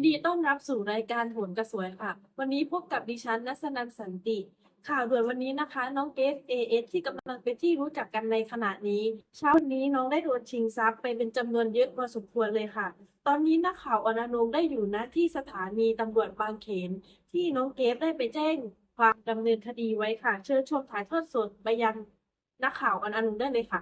ินดีต้อนรับสู่รายการโหนกระสวยค่ะ วันนี้พบกับดิฉันนัสนันสันติข่าวด่วนวันนี้นะคะ น้องเกสเอเอสที่กำลังเป็นที่รู้จักกันในขณะนี้ เช้านี้น้องได้โดนชิงทรัพย์ไปเป็นจำนวนเยอะพอสมควรเลยค่ะ ตอนนี้นักข่าวอนอนงได้อยู่ณที่สถานีตำรวจบางเขน ที่น้องเกสได้ไปแจ้งความดำเนินคดีไว้ค่ะ เชิญชมถ่ายทอดสดไปยังนักข่าวอนอนงได้เลยค่ะ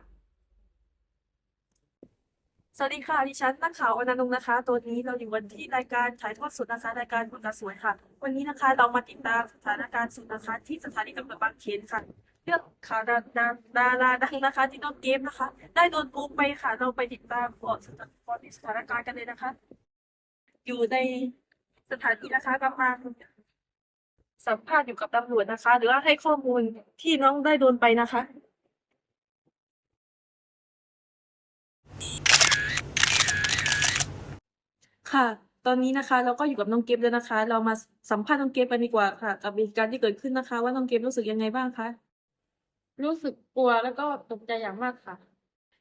สวัสดีค่ะ ดิฉันนักข่าวอนันต์นะคะ ตัวนี้เราอยู่วันที่รายการถ่ายทอดสดนะคะ รายการคนตาสวยค่ะ วันนี้นะคะเรามาติดตามสถานการณ์สุดนะคะ ที่สถานีตำรวจบางเขนค่ะ เรื่องข่าวดาราดาราดังนะคะ ที่น้องเกมนะคะ ได้โดนปุ๊บไปค่ะ เราไปติดตามก่อนก่อนสถานการณ์กันเลยนะคะ อยู่ในสถานีนะคะกำลังสัมภาษณ์อยู่กับตำรวจนะคะ หรือว่าให้ข้อมูลที่น้องได้โดนไปนะคะ ค่ะ ตอนนี้นะคะเราก็อยู่กับน้องเกฟแล้วนะคะ เรามาสัมภาษณ์น้องเกฟกันดีกว่าค่ะ กับเหตุการณ์ที่เกิดขึ้นนะคะ ว่าน้องเกฟรู้สึกยังไงบ้างคะ รู้สึกกลัวแล้วก็ตกใจอย่างมากค่ะ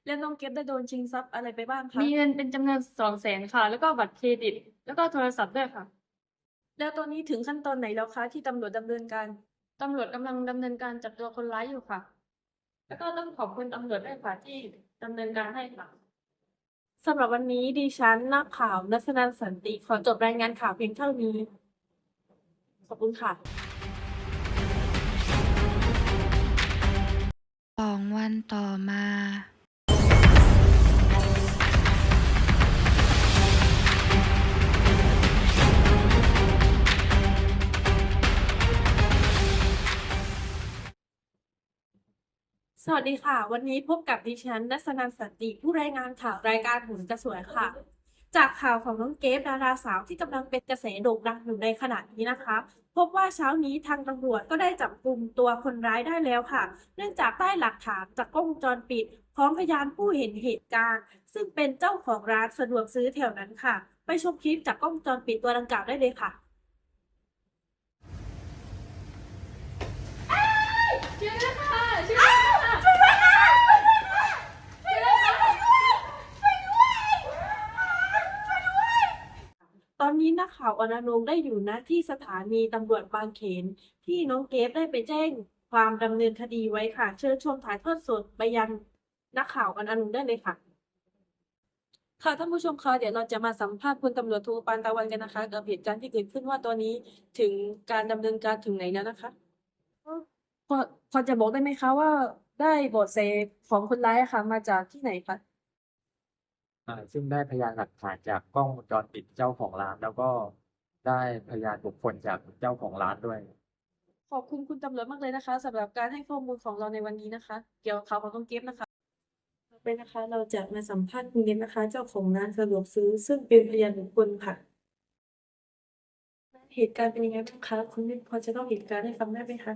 แล้วน้องเกฟได้โดนชิงทรัพย์อะไรไปบ้างคะ มีเงินเป็นจำนวนสองแสนค่ะ แล้วก็บัตรเครดิต แล้วก็โทรศัพท์ด้วยค่ะ แล้วตอนนี้ถึงขั้นตอนไหนแล้วคะที่ตำรวจดำเนินการ ตำรวจกำลังดำเนินการจับตัวคนร้ายอยู่ค่ะ แล้วก็ต้องขอบคุณตำรวจด้วยค่ะที่ดำเนินการให้ค่ะ สำหรับวันนี้ดิฉันนักข่าวนัสนันสันติ ขอจบรายงานข่าวเพียงเท่านี้ ขอบคุณค่ะสองวันต่อมา สวัสดีค่ะ วันนี้พบกับดิฉันนัสนันสันติผู้รายงานข่าวรายการหุ่นกระสวยค่ะ จากข่าวของน้องเกฟดาราสาวที่กำลังเป็นกระแสโด่งดังอยู่ในขณะนี้นะคะ พบว่าเช้านี้ทางตำรวจก็ได้จับกลุ่มตัวคนร้ายได้แล้วค่ะ เนื่องจากได้หลักฐานจากกล้องวงจรปิดพร้อมพยานผู้เห็นเหตุการณ์ ซึ่งเป็นเจ้าของร้านสะดวกซื้อแถวนั้นค่ะ ไปชมคลิปจากกล้องวงจรปิดตัวดังกล่าวได้เลยค่ะ ตอนนี้นักข่าวอนอนงได้อยู่ณที่สถานีตำรวจบางเขน ที่น้องเกฟได้ไปแจ้งความดำเนินคดีไว้ค่ะ เชิญชมถ่ายทอดสดไปยังนักข่าวอนอนงได้เลยค่ะ ค่ะท่านผู้ชมคะเดี๋ยวเราจะมาสัมภาษณ์พลตำรวจโทปานตะวันกันนะคะกับเหตุการณ์ที่เกิดขึ้นว่าตอนนี้ถึงการดำเนินการถึงไหนแล้วนะคะพอพอจะบอกได้ไหมคะว่าได้เบาะแสของคนร้ายอะค่ะ มาจากที่ไหนคะ อ่าซึ่งได้พยานหลักฐานจากกล้องวงจรปิดเจ้าของร้าน แล้วก็ได้พยานบุคคลจากเจ้าของร้านด้วย ขอบคุณคุณตำรวจมากเลยนะคะสำหรับการให้ข้อมูลของเราในวันนี้นะคะ เกี่ยวกับข่าวของน้องเก็บนะคะต่อไปนะคะ เราจะมาสัมภาษณ์คุณเดนนะคะ เจ้าของร้านสะดวกซื้อ ซึ่งเป็นพยานบุคคลค่ะ เหตุการณ์เป็นยังไงบ้างคะคุณเดนพอจะเล่าเหตุการณ์ให้ฟังได้ไหมคะ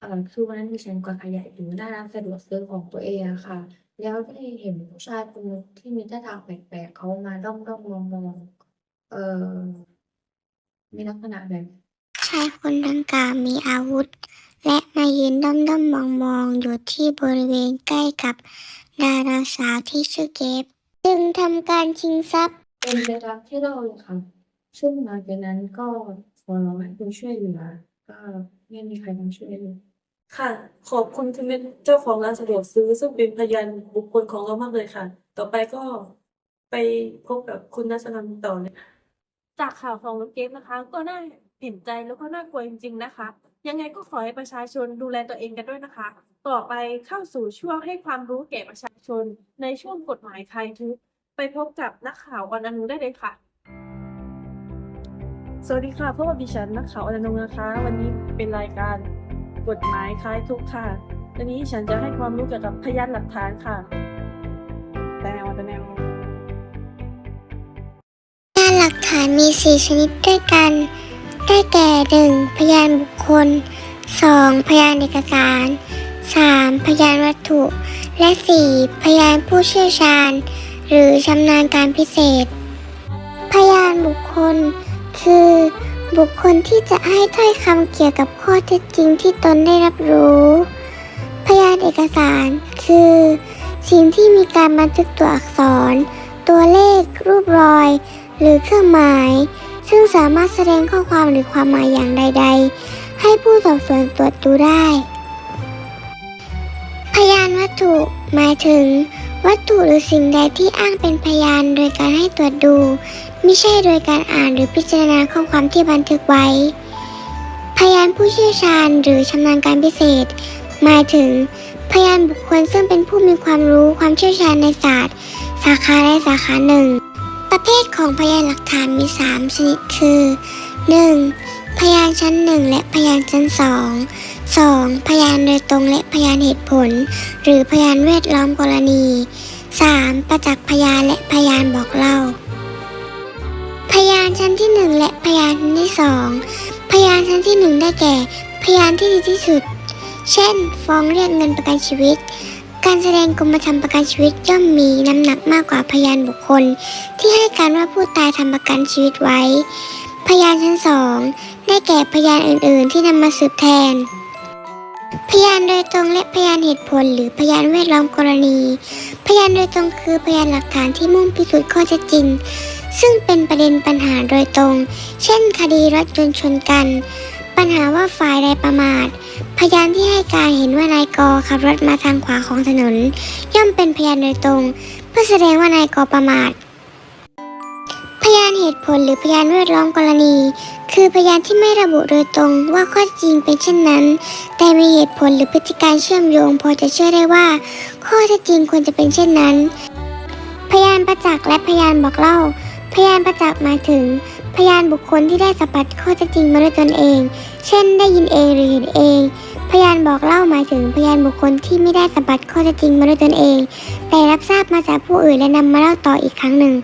เอ่อคือวันนั้นดิฉันกวาดขยะอยู่หน้าร้านสะดวกซื้อของตัวเองอะค่ะ แล้วได้เห็นผู้ชายคนหนึงที่มีท่าทางแปลกๆเขามาด้อมด้อมมองมองๆเอ่อมีลักษณะแบบชายคนดังกล่าวมีอาวุธ และมายืนด้อมด้อมมองมองๆอยู่ที่บริเวณใกล้กับดาราสาวที่ชื่อเกฟจึงทำการชิงทรัพย์ เป็นไปตามที่เล่าเลยค่ะ ซึ่งหลังจากนั้นก็ขอร้องให้คนช่วยเหลือก็ไม่มีใครมาช่วยเลย ค่ะ ขอบคุณคุณเป็นเจ้าของร้านสะดวกซื้อ ซึ่งเป็นพยานบุคคลของเรามากเลยค่ะ ต่อไปก็ไปพบกับคุณนัสนันต่อเลยจากข่าวของน้องเกฟนะคะ ก็น่าเห็นใจแล้วก็น่ากลัวจริง ๆ นะคะ ยังไงก็ขอให้ประชาชนดูแลตัวเองกันด้วยนะคะ ต่อไปเข้าสู่ช่วงให้ความรู้แก่ประชาชนในช่วงกฎหมายคลายทุกข์ไปพบกับนักข่าวอนันต์ได้เลยค่ะสวัสดีค่ะพบกับดิฉันนักข่าวอนันต์นะคะ วันนี้เป็นรายการ กฎหมายคล้ายทุกค่ะวันนี้ฉันจะให้ความรู้เกี่ยวกับพยานหลักฐานค่ะแต่แนวแต่แนวพยานหลักฐานมีสี่ชนิดด้วยกัน ได้แก่หนึ่งพยานบุคคลสองพยานเอกสารสามพยานวัตถุ และสี่พยานผู้เชี่ยวชาญ หรือชำนาญการพิเศษ พยานบุคคล คือ บุคคลที่จะให้ถ้อยคำเกี่ยวกับข้อเท็จจริงที่ตนได้รับรู้ พยานเอกสาร คือ สิ่งที่มีการบันทึกตัวอักษร ตัวเลข รูปรอย หรือเครื่องหมาย ซึ่งสามารถแสดงข้อความหรือความหมายอย่างใด ๆ ให้ผู้สอบสวนตรวจดูได้ พยานวัตถุ หมายถึง วัตถุหรือสิ่งใดที่อ้างเป็นพยานโดยการให้ตรวจดู ไม่ใช่โดยการอ่านหรือพิจารณาข้อความที่บันทึกไว้ พยานผู้เชี่ยวชาญหรือชำนาญการพิเศษ หมายถึง พยานบุคคลซึ่งเป็นผู้มีความรู้ความเชี่ยวชาญในศาสตร์ สาขาใดสาขาหนึ่ง ประเภทของพยานหลักฐานมี 3 ชนิดคือ 1. พยานชั้น 1 และพยานชั้น 2 2. พยานโดยตรงและพยานเหตุผล หรือพยานแวดล้อมกรณี 3. ประจักษ์พยานและพยานบอกเล่า พยานชั้นที่1และพยานชั้นที่2พยานชั้นที่1ได้แก่ พยานที่ดีที่สุด เช่น ฟ้องเรียกเงินประกันชีวิต การแสดงกรมธรรม์ประกันชีวิตย่อมมีน้ำหนักมากกว่าพยานบุคคล ที่ให้การว่าผู้ตายทำประกันชีวิตไว้ พยานชั้นสองได้แก่พยานอื่น ๆ ที่นำมาสืบแทนพยานโดยตรงและพยานเหตุผล หรือพยานแวดล้อมกรณี พยานโดยตรงคือพยานหลักฐานที่มุ่งพิสูจน์ข้อเท็จจริง ซึ่งเป็นประเด็นปัญหาโดยตรง เช่น คดีรถยนต์ชนกัน ปัญหาว่าฝ่ายใดประมาท พยานที่ให้การเห็นว่านายกอขับรถมาทางขวาของถนน ย่อมเป็นพยานโดยตรง เพื่อแสดงว่านายกอประมาท พยานเหตุผลหรือพยานแวดล้อมกรณี คือพยานที่ไม่ระบุโดยตรงว่าข้อจริงเป็นเช่นนั้น แต่มีเหตุผลหรือพฤติการเชื่อมโยง พอจะเชื่อได้ว่า ข้อเท็จจริงควรจะเป็นเช่นนั้น พยานประจักษ์และพยานบอกเล่า พยานประจักษ์หมายถึง พยานบุคคลที่ได้สัมผัสข้อเท็จจริงมาด้วยตนเอง เช่น ได้ยินเองหรือเห็นเอง พยานบอกเล่าหมายถึงพยานบุคคลที่ไม่ได้สัมผัสข้อเท็จจริงมาด้วยตนเอง แต่รับทราบมาจากผู้อื่นและนำมาเล่าต่ออีกครั้งหนึ่ง